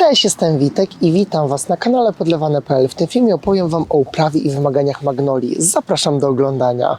Cześć, jestem Witek i witam Was na kanale podlewane.pl. W tym filmie opowiem Wam o uprawie i wymaganiach magnolii. Zapraszam do oglądania.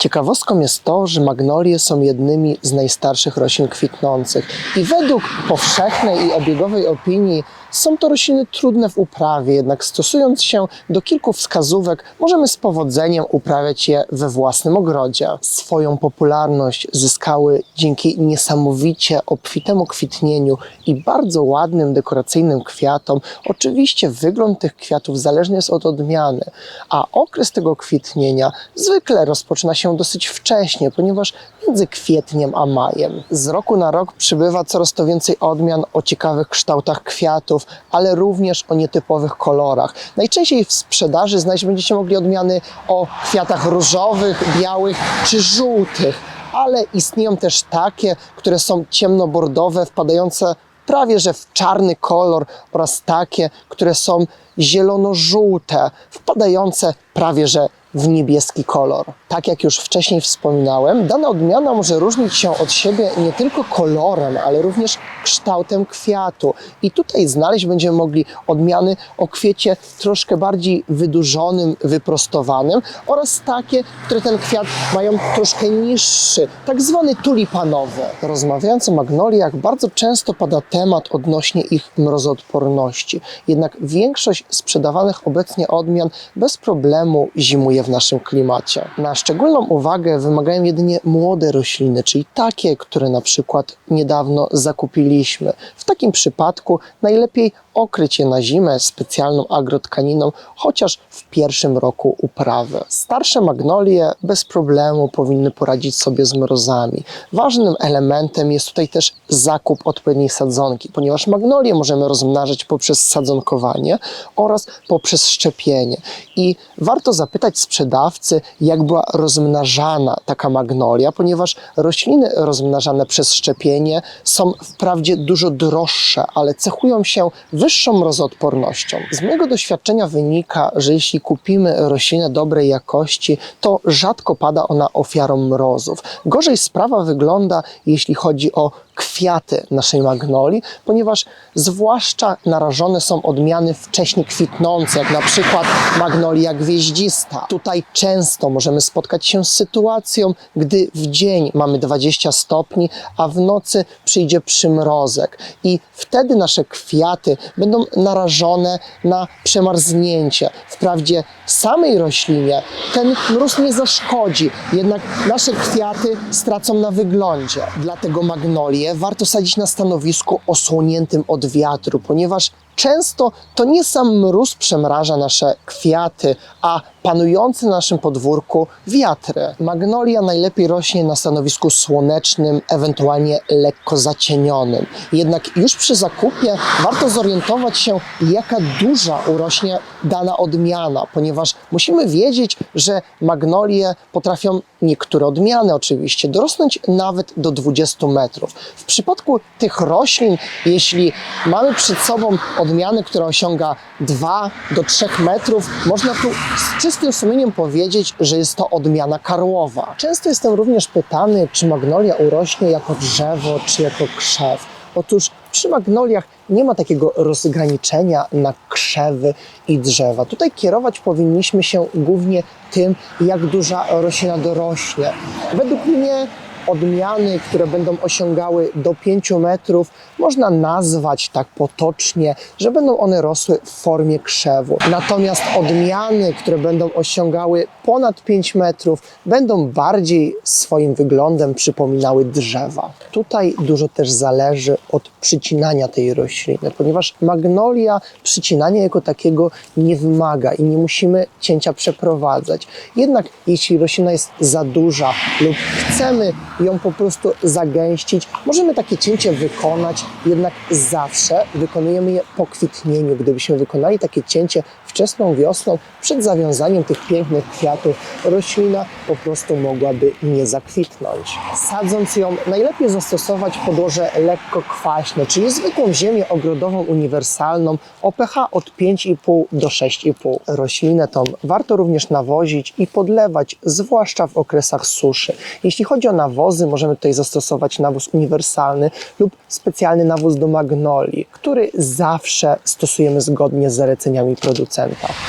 Ciekawostką jest to, że magnolie są jednymi z najstarszych roślin kwitnących i według powszechnej i obiegowej opinii są to rośliny trudne w uprawie, jednak stosując się do kilku wskazówek, możemy z powodzeniem uprawiać je we własnym ogrodzie. Swoją popularność zyskały dzięki niesamowicie obfitemu kwitnieniu i bardzo ładnym dekoracyjnym kwiatom. Oczywiście wygląd tych kwiatów zależny jest od odmiany, a okres tego kwitnienia zwykle rozpoczyna się dosyć wcześnie, ponieważ między kwietniem a majem. Z roku na rok przybywa coraz to więcej odmian o ciekawych kształtach kwiatów, ale również o nietypowych kolorach. Najczęściej w sprzedaży znaleźć będziecie mogli odmiany o kwiatach różowych, białych czy żółtych, ale istnieją też takie, które są ciemnobordowe, wpadające prawie że w czarny kolor oraz takie, które są zielono-żółte, wpadające prawie że w niebieski kolor. Tak jak już wcześniej wspominałem, dana odmiana może różnić się od siebie nie tylko kolorem, ale również kształtem kwiatu. I tutaj znaleźć będziemy mogli odmiany o kwiecie troszkę bardziej wydłużonym, wyprostowanym oraz takie, które ten kwiat mają troszkę niższy, tak zwany tulipanowy. Rozmawiając o magnoliach, bardzo często pada temat odnośnie ich mrozoodporności. Jednak większość sprzedawanych obecnie odmian bez problemu zimuje w naszym klimacie. Na szczególną uwagę wymagają jedynie młode rośliny, czyli takie, które na przykład niedawno zakupiliśmy. W takim przypadku najlepiej okryć je na zimę specjalną agrotkaniną, chociaż w pierwszym roku uprawy. Starsze magnolie bez problemu powinny poradzić sobie z mrozami. Ważnym elementem jest tutaj też zakup odpowiedniej sadzonki, ponieważ magnolie możemy rozmnażać poprzez sadzonkowanie oraz poprzez szczepienie. I warto zapytać sprzedawcy, jak była rozmnażana taka magnolia, ponieważ rośliny rozmnażane przez szczepienie są wprawdzie dużo droższe, ale cechują się wyższą mrozoodpornością. Z mojego doświadczenia wynika, że jeśli kupimy roślinę dobrej jakości, to rzadko pada ona ofiarą mrozów. Gorzej sprawa wygląda, jeśli chodzi o kwiaty naszej magnolii, ponieważ zwłaszcza narażone są odmiany wcześnie kwitnące, jak na przykład magnolia gwieździsta. Tutaj często możemy spotkać się z sytuacją, gdy w dzień mamy 20 stopni, a w nocy przyjdzie przymrozek i wtedy nasze kwiaty będą narażone na przemarznięcie. Wprawdzie samej roślinie ten mróz nie zaszkodzi, jednak nasze kwiaty stracą na wyglądzie. Dlatego magnolie warto sadzić na stanowisku osłoniętym od wiatru, ponieważ często to nie sam mróz przemraża nasze kwiaty, a panujący na naszym podwórku wiatry. Magnolia najlepiej rośnie na stanowisku słonecznym, ewentualnie lekko zacienionym. Jednak już przy zakupie warto zorientować się, jaka duża urośnie dana odmiana, ponieważ musimy wiedzieć, że magnolie potrafią, niektóre odmiany oczywiście, dorosnąć nawet do 20 metrów. W przypadku tych roślin, jeśli mamy przed sobą odmianę, która osiąga 2 do 3 metrów, można tu z czystym sumieniem powiedzieć, że jest to odmiana karłowa. Często jestem również pytany, czy magnolia urośnie jako drzewo, czy jako krzew. Otóż przy magnoliach nie ma takiego rozgraniczenia na krzewy i drzewa. Tutaj kierować powinniśmy się głównie tym, jak duża roślina dorośnie. Według mnie odmiany, które będą osiągały do 5 metrów, można nazwać tak potocznie, że będą one rosły w formie krzewu. Natomiast odmiany, które będą osiągały ponad 5 metrów, będą bardziej swoim wyglądem przypominały drzewa. Tutaj dużo też zależy od przycinania tej rośliny, ponieważ magnolia przycinania jako takiego nie wymaga i nie musimy cięcia przeprowadzać. Jednak jeśli roślina jest za duża lub chcemy ją po prostu zagęścić, możemy takie cięcie wykonać, jednak zawsze wykonujemy je po kwitnieniu. Gdybyśmy wykonali takie cięcie wczesną wiosną, przed zawiązaniem tych pięknych kwiatów, roślina po prostu mogłaby nie zakwitnąć. Sadząc ją, najlepiej zastosować podłoże lekko kwaśne, czyli zwykłą ziemię ogrodową uniwersalną o pH od 5,5 do 6,5. Roślinę tą warto również nawozić i podlewać, zwłaszcza w okresach suszy. Jeśli chodzi o nawozy, możemy tutaj zastosować nawóz uniwersalny lub specjalny nawóz do magnolii, który zawsze stosujemy zgodnie z zaleceniami producenta.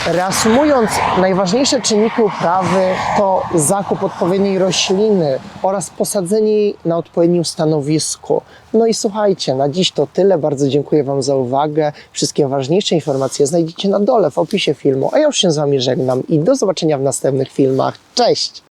Reasumując, najważniejsze czynniki uprawy to zakup odpowiedniej rośliny oraz posadzenie jej na odpowiednim stanowisku. No i słuchajcie, na dziś to tyle. Bardzo dziękuję Wam za uwagę. Wszystkie ważniejsze informacje znajdziecie na dole w opisie filmu, a ja już się z Wami żegnam i do zobaczenia w następnych filmach. Cześć!